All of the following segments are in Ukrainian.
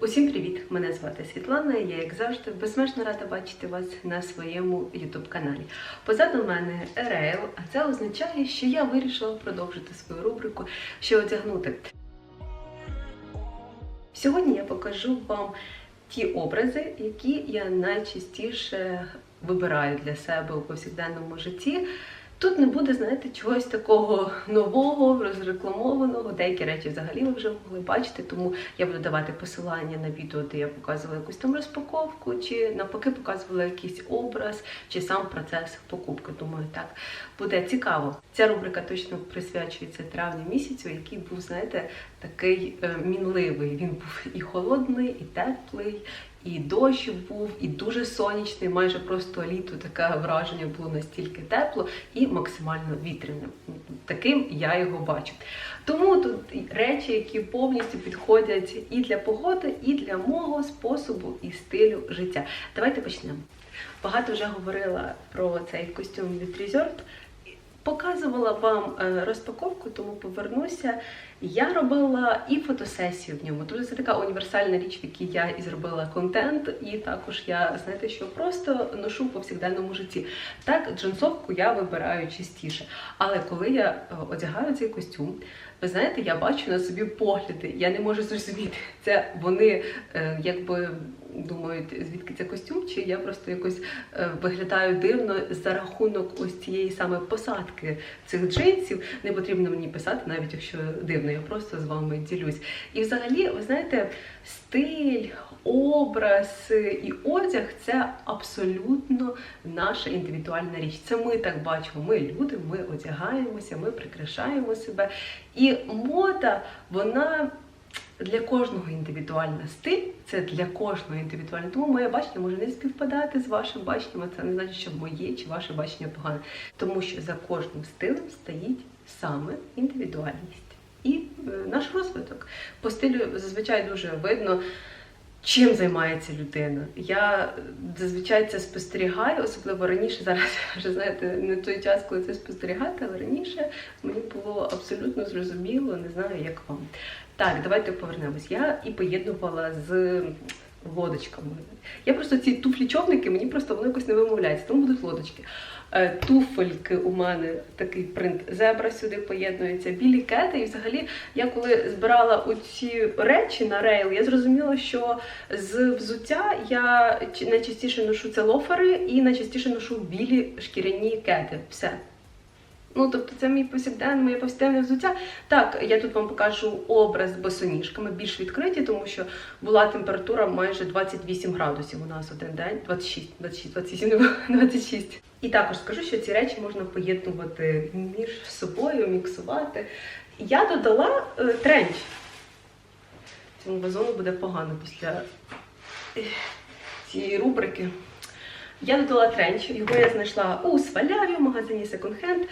Усім привіт! Мене звати Світлана. Я, як завжди, безмежно рада бачити вас на своєму youtube каналі. Позаду мене Рейл, а це означає, що я вирішила продовжити свою рубрику що одягнути. Сьогодні я покажу вам ті образи, які я найчастіше вибираю для себе у повсякденному житті. Тут не буде, знаєте, чогось такого нового, розрекламованого. Деякі речі взагалі ви вже могли бачити, тому я буду давати посилання на відео, де я показувала якусь там розпаковку, чи навпаки показувала якийсь образ, чи сам процес покупки. Думаю, так буде цікаво. Ця рубрика точно присвячується травню місяцю, який був, знаєте, такий е, мінливий. Він був і холодний, і теплий. І дощ був, і дуже сонячний, майже просто літо таке враження було настільки тепло і максимально вітряним. Таким я його бачу. Тому тут речі, які повністю підходять і для погоди, і для мого способу і стилю життя. Давайте почнемо. Багато вже говорила про цей костюм від Resort. Показувала вам е, розпаковку, тому повернуся. Я робила і фотосесію в ньому. Тобто це така універсальна річ, в якій я і зробила контент, і також я знаєте, що просто ношу в повсякденному житті. Так, джинсовку я вибираю частіше. Але коли я е, одягаю цей костюм, ви знаєте, я бачу на собі погляди. Я не можу зрозуміти, це вони е, якби думають, звідки це костюм, чи я просто якось е, виглядаю дивно за рахунок ось цієї саме посадки цих джинсів. Не потрібно мені писати, навіть якщо дивно, я просто з вами ділюсь. І взагалі, ви знаєте, стиль, образ і одяг це абсолютно наша індивідуальна річ. Це ми так бачимо. Ми люди, ми одягаємося, ми прикрашаємо себе. І мода, вона. Для кожного індивідуальна стиль це для кожного індивідуально. Тому моє бачення може не співпадати з вашим баченням. а Це не значить, що моє чи ваше бачення погане. Тому що за кожним стилем стоїть саме індивідуальність і е, наш розвиток. По стилю зазвичай дуже видно. Чим займається людина? Я зазвичай це спостерігаю, особливо раніше. Зараз вже знаєте, не той час, коли це спостерігати, але раніше мені було абсолютно зрозуміло, не знаю, як вам. Так, давайте повернемось. Я і поєднувала з лодочками. Я просто ці туфлі-човники, мені просто воно якось не вимовляється, тому будуть лодочки. Е, Туфельки у мене такий принт зебра сюди поєднується, білі кети. І взагалі, я коли збирала оці речі на рейл, я зрозуміла, що з взуття я найчастіше ношу це лофери і найчастіше ношу білі шкіряні кети. Все. Ну, тобто, це мій повсякденне, моє повсякденне взуття. Так, я тут вам покажу образ з босоніжками, більш відкриті, тому що була температура майже 28 градусів у нас один день, 26, 26, 27, 26. І також скажу, що ці речі можна поєднувати між собою, міксувати. Я додала е, тренч. Цьому вазону буде погано після е, цієї рубрики. Я додала тренч, його я знайшла у Сваляві в магазині Hand.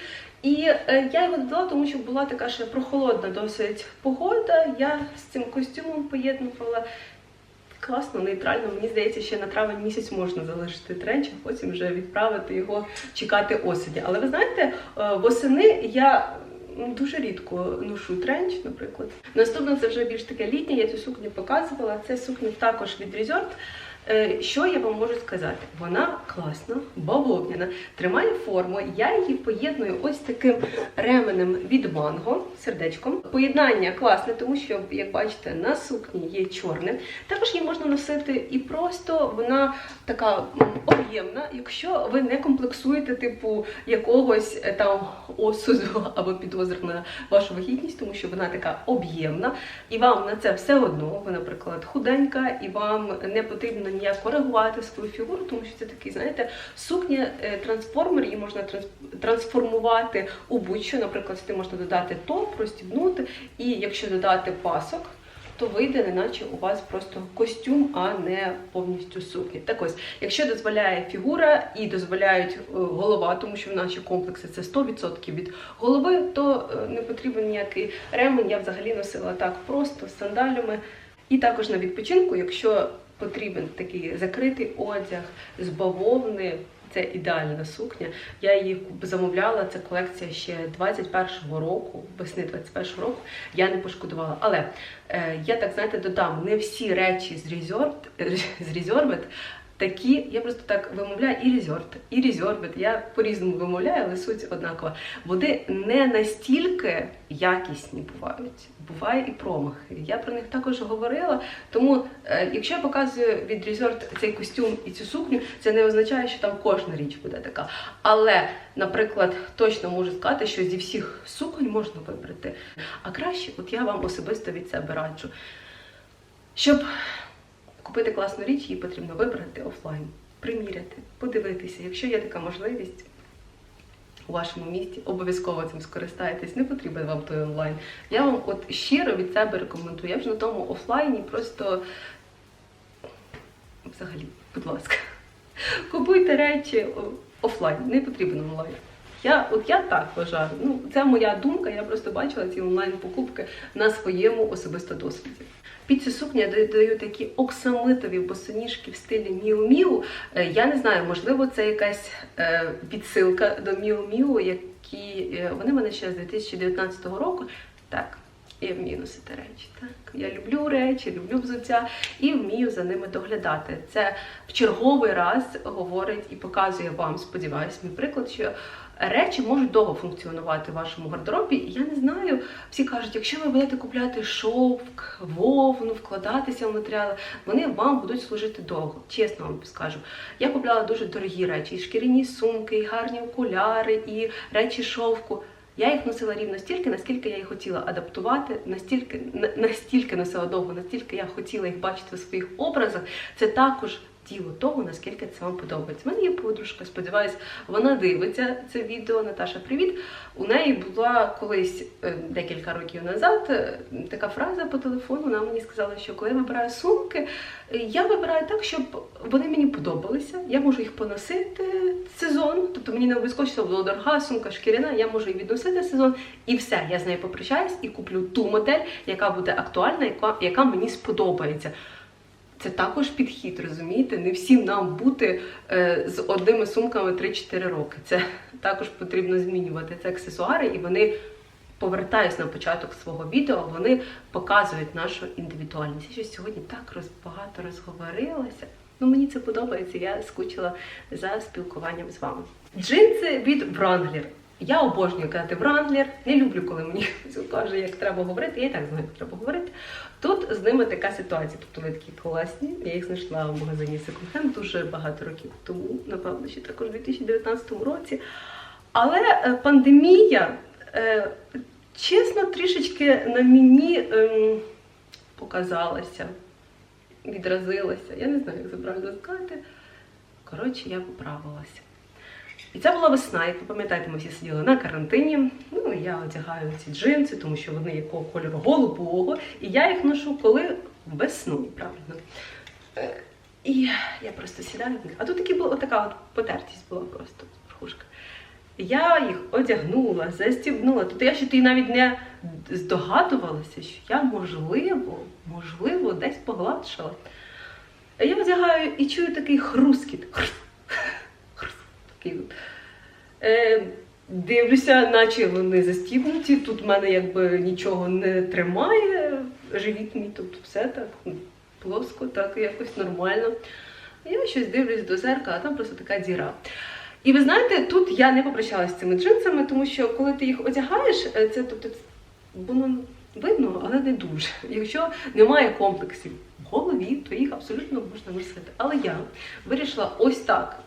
І е, я його додала, тому що була така ще прохолодна досить погода. Я з цим костюмом поєднувала класно, нейтрально. Мені здається, ще на травень місяць можна залишити тренч, а потім вже відправити його чекати осені. Але ви знаєте, е, восени я. Дуже рідко ношу тренч, наприклад. Наступне це вже більш таке літнє, я цю сукню показувала. Це сукня також від Resort. Е, Що я вам можу сказати? Вона класна, бавовняна, тримає форму. Я її поєдную ось таким ременем від манго, сердечком. Поєднання класне, тому що, як бачите, на сукні є чорне. Також її можна носити і просто вона така об'ємна, якщо ви не комплексуєте, типу, якогось е, там осуду або підозр на вашу вагітність, тому що вона така об'ємна, і вам на це все одно, ви, наприклад, худенька, і вам не потрібно ніяк коригувати свою фігуру, тому що це такий, знаєте, сукня е, трансформер, її можна трансформувати у будь-що. Наприклад, сюди можна додати топ, розстібнути, і якщо додати пасок. То вийде, неначе у вас просто костюм, а не повністю сукня. Так ось, якщо дозволяє фігура і дозволяють е, голова, тому що в наші комплекси це 100% від голови, то е, не потрібен ніякий ремень. Я взагалі носила так просто з сандалями. І також на відпочинку, якщо потрібен такий закритий одяг з бавовни, Це ідеальна сукня. Я її замовляла. Це колекція ще 21-го року, весни 21-го року. Я не пошкодувала. Але е, я так знаєте додам, не всі речі з Resorbit такі, я просто так вимовляю і Resort, і Resorbit. Я по-різному вимовляю, але суть однакова. Вони не настільки якісні бувають. Буває і промахи. Я про них також говорила. Тому, е, якщо я показую від Resort цей костюм і цю сукню, це не означає, що там кожна річ буде така. Але, наприклад, точно можу сказати, що зі всіх суконь можна вибрати. А краще, от я вам особисто від себе раджу. Щоб купити класну річ, її потрібно вибрати офлайн, приміряти, подивитися. Якщо є така можливість у вашому місті, обов'язково цим скористайтесь. Не потрібен вам той онлайн. Я вам от щиро від себе рекомендую. Я вже на тому офлайні просто взагалі, будь ласка, купуйте речі офлайн, не потрібен онлайн. Я, от я так вважаю. Ну, це моя думка, я просто бачила ці онлайн-покупки на своєму особисто досвіді. Під цю сукню я додаю такі оксамитові босоніжки в стилі Міу Міу. Е, Я не знаю, можливо, це якась е, підсилка до Міу Міу, які е, вони мене ще з 2019 року. Так, я вмію носити речі. Так, я люблю речі, люблю взуття і вмію за ними доглядати. Це в черговий раз говорить і показує вам, сподіваюсь, мій приклад, що речі можуть довго функціонувати в вашому гардеробі. І я не знаю, всі кажуть, якщо ви будете купляти шовк, вовну, вкладатися в матеріали, вони вам будуть служити довго. Чесно вам скажу. Я купляла дуже дорогі речі: і шкіряні сумки, і гарні окуляри, і речі шовку. Я їх носила рівно стільки, наскільки я їх хотіла адаптувати, настільки, настільки носила довго, настільки я хотіла їх бачити у своїх образах. Це також діло того, наскільки це вам подобається. У мене є подружка, сподіваюсь, вона дивиться це відео. Наташа, привіт. У неї була колись е, декілька років назад е, така фраза по телефону. Вона мені сказала, що коли я вибираю сумки, е, я вибираю так, щоб вони мені подобалися. Я можу їх поносити сезон, тобто мені не обов'язково, що була дорога сумка шкіряна, я можу її відносити сезон, і все, я з нею попрощаюсь і куплю ту модель, яка буде актуальна, яка, яка мені сподобається. Це також підхід, розумієте? Не всім нам бути е, з одними сумками 3-4 роки. Це також потрібно змінювати. Це аксесуари, і вони повертаюсь на початок свого відео, вони показують нашу індивідуальність. Я щось сьогодні так роз, багато розговорилася. Ну, мені це подобається, я скучила за спілкуванням з вами. Джинси від Wrangler. Я обожнюю казати Wrangler, не люблю, коли мені каже, як треба говорити. Я і так знаю, як треба говорити. Тут з ними така ситуація. Тобто вони такі класні. Я їх знайшла в магазині Hand дуже багато років тому, напевно, ще також у 2019 році. Але е, пандемія, е, чесно, трішечки на мені ем, показалася, відразилася. Я не знаю, як правильно сказати. Коротше, я поправилася. І це була весна, як ви пам'ятаєте, ми всі сиділи на карантині. Ну, і я одягаю ці джинси, тому що вони якого кольору голубого. І я їх ношу коли весною, правильно. Е, І я просто сідаю. А тут була така от потертість була просто верхушка. Я їх одягнула, застібнула. Тобто я ще тоді навіть не здогадувалася, що я можливо, можливо, десь погладшала. А я одягаю і чую такий хрускіт. Такий. Е, дивлюся, наче вони застібнуті. Тут в мене якби нічого не тримає. Живіт мій, тобто все так ну, плоско, так якось нормально. Я щось дивлюсь до зеркала, а там просто така діра. І ви знаєте, тут я не попрощалася з цими джинсами, тому що коли ти їх одягаєш, е, це тобто воно видно, але не дуже. Якщо немає комплексів в голові, то їх абсолютно можна носити. Але я вирішила ось так.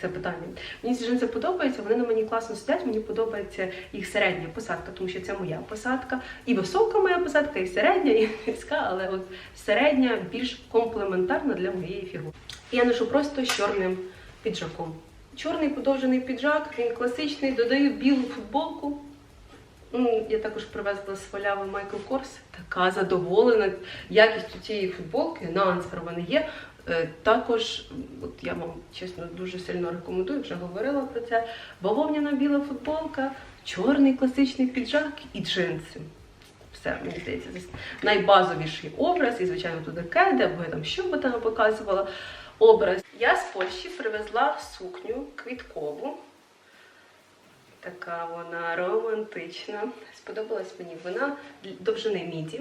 Це питання. Мені ці джинси подобаються, вони на мені класно сидять, мені подобається їх середня посадка, тому що це моя посадка. І висока моя посадка, і середня, і низька, але от середня більш комплементарна для моєї фігури. Я ношу просто з чорним піджаком. Чорний подовжений піджак, він класичний, додаю білу футболку. Ну, Я також привезла з Валяви Майкл Корс. Така задоволена якістю цієї футболки. На Ансфер вони є. Е, Також, от я вам чесно дуже сильно рекомендую, вже говорила про це. Бавовняна біла футболка, чорний класичний піджак і джинси. Все, мені здається, найбазовіший образ, і, звичайно, туди кеди, або я там що би там показувала. образ. Я з Польщі привезла сукню квіткову. Така вона романтична. Сподобалась мені вона довжини міді.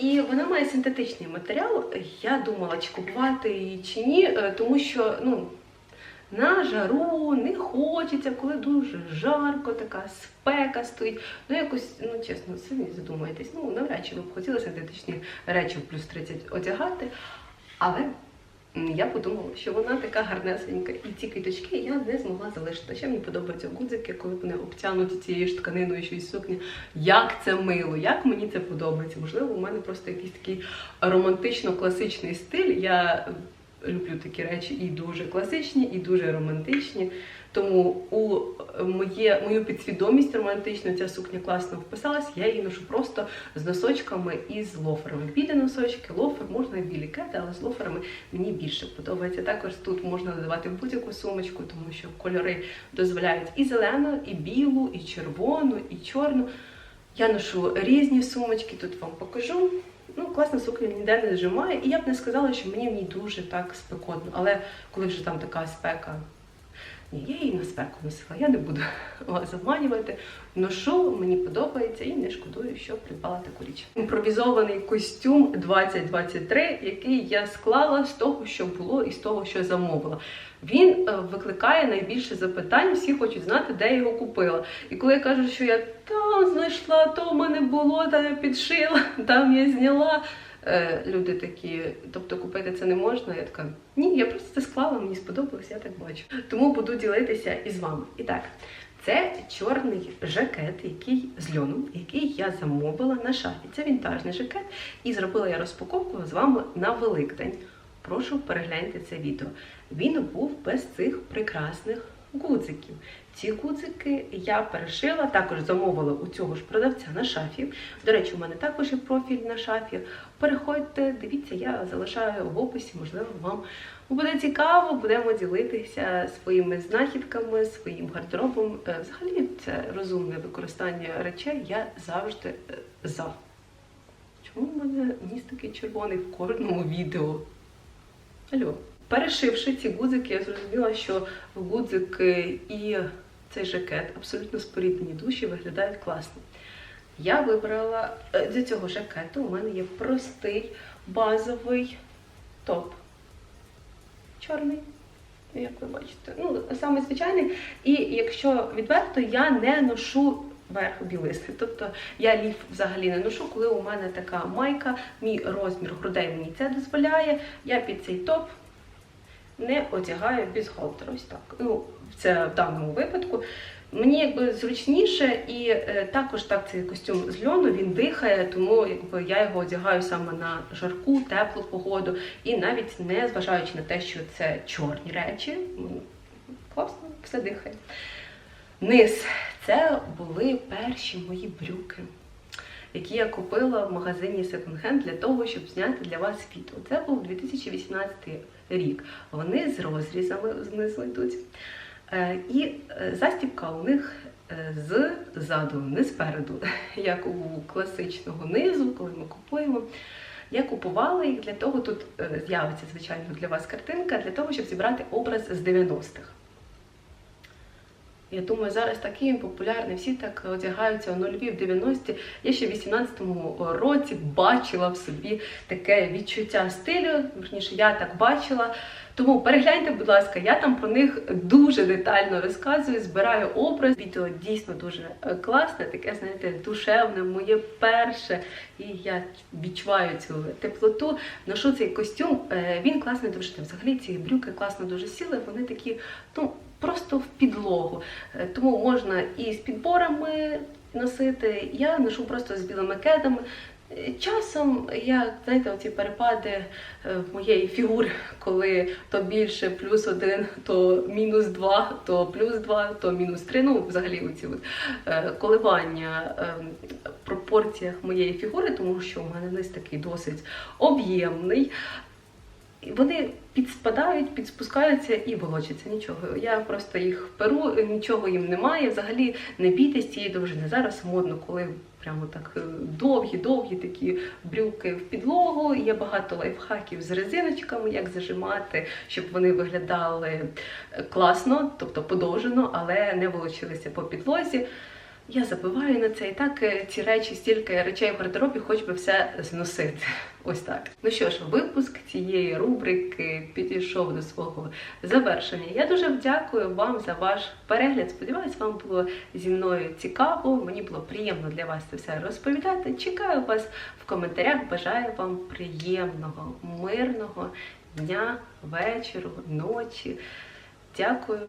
І вона має синтетичний матеріал. Я думала, чи купувати її чи ні, е, тому що ну, на жару не хочеться, коли дуже жарко, така спека стоїть. Ну, якось, ну чесно, самі задумаєтесь, Ну, навряд чи ви б хотіли синтетичні речі в плюс 30 одягати. Але я подумала, що вона така гарнесенька, і ці квіточки я не змогла залишити. Ще мені подобаються гудзики, коли вони обтянуті цією ж тканиною, що й сукня. Як це мило, як мені це подобається. Можливо, у мене просто якийсь такий романтично-класичний стиль. Я люблю такі речі і дуже класичні, і дуже романтичні. Тому у моє, мою підсвідомість романтичну ця сукня класно вписалась. Я її ношу просто з носочками і з лоферами. Білі носочки, лофер, можна і білі кети, але з лоферами мені більше подобається. Також тут можна додавати будь-яку сумочку, тому що кольори дозволяють і зелену, і білу, і червону, і чорну. Я ношу різні сумочки, тут вам покажу. Ну, класна сукня ніде не зжимає, і я б не сказала, що мені в ній дуже так спекотно. Але коли вже там така спека, ні, я її на спеку носила, я не буду вас обманювати. Ношу, мені подобається і не шкодую, що придбала таку річ. Імпровізований костюм 2023, який я склала з того, що було, і з того, що замовила. Він е, викликає найбільше запитань, всі хочуть знати, де я його купила. І коли я кажу, що я там знайшла, то в мене було, там я підшила, там я зняла. Е, люди такі, тобто купити це не можна. Я така, ні, я просто це склала, мені сподобалось, я так бачу. Тому буду ділитися із вами. І так, це чорний жакет, який з льону, який я замовила на шафі. Це вінтажний жакет, і зробила я розпаковку з вами на Великдень. Прошу перегляньте це відео. Він був без цих прекрасних гудзиків. Ці гудзики я перешила, також замовила у цього ж продавця на шафі. До речі, у мене також є профіль на шафі. Переходьте, дивіться, я залишаю в описі, можливо, вам буде цікаво, будемо ділитися своїми знахідками, своїм гардеробом. Е, Взагалі, це розумне використання речей. Я завжди е, за. Чому в мене ніс такий червоний в кожному відео? Алло. Перешивши ці гудзики, я зрозуміла, що гудзики і цей жакет абсолютно споріднені душі виглядають класно. Я вибрала е, для цього жакету. У мене є простий базовий топ. Чорний, як ви бачите. Ну, саме звичайний. І якщо відверто, я не ношу верх білизни. Тобто я ліф взагалі не ношу, коли у мене така майка, мій розмір грудей мені це дозволяє. Я під цей топ не одягаю бюстгальтер. Ось так. Ну, це в даному випадку. Мені якби зручніше, і е, також так цей костюм з льону він дихає, тому якби я його одягаю саме на жарку, теплу погоду, і навіть не зважаючи на те, що це чорні речі, м, класно, все дихає. Низ це були перші мої брюки, які я купила в магазині Hand для того, щоб зняти для вас відео. Це був 2018 рік. Вони з розрізами знизу йдуть. Е, І е, застібка у них е, ззаду, не спереду, як у класичного низу, коли ми купуємо. Я купувала їх для того, тут з'явиться, звичайно, для вас картинка, для того, щоб зібрати образ з 90-х. Я думаю, зараз такий популярний, всі так одягаються у нульові в 90-ті. Я ще в 18-му році бачила в собі таке відчуття стилю, верніше, я так бачила. Тому перегляньте, будь ласка, я там про них дуже детально розказую, збираю образ. Відео дійсно дуже е, класне, таке, знаєте, душевне, моє перше. І я відчуваю цю теплоту. Ношу цей костюм, е, він класний довжини. Взагалі ці брюки класно дуже сіли, вони такі, ну, просто в підлогу. Е, Тому можна і з підборами носити. Я ношу просто з білими кедами. Е, Часом я, знаєте, оці перепади е, моєї фігури, коли то більше плюс один, то мінус два, то плюс два, то мінус три. Ну, взагалі, оці от коливання в пропорціях моєї фігури, тому що у мене низ такий досить об'ємний. Вони підспадають, підспускаються і волочаться. Нічого. Я просто їх перу, нічого їм немає. Взагалі не бійтесь цієї довжини. Зараз модно, коли прямо так е, довгі-довгі такі брюки в підлогу. Є багато лайфхаків з резиночками, як зажимати, щоб вони виглядали е, класно, тобто подовжено, але не волочилися по підлозі. Я забиваю на це і так е, ці речі, стільки речей в гардеробі, хоч би все зносити. Ось так. Ну що ж, випуск цієї рубрики підійшов до свого завершення. Я дуже дякую вам за ваш перегляд. Сподіваюсь, вам було зі мною цікаво. Мені було приємно для вас це все розповідати. Чекаю вас в коментарях. Бажаю вам приємного, мирного дня, вечору, ночі. Дякую.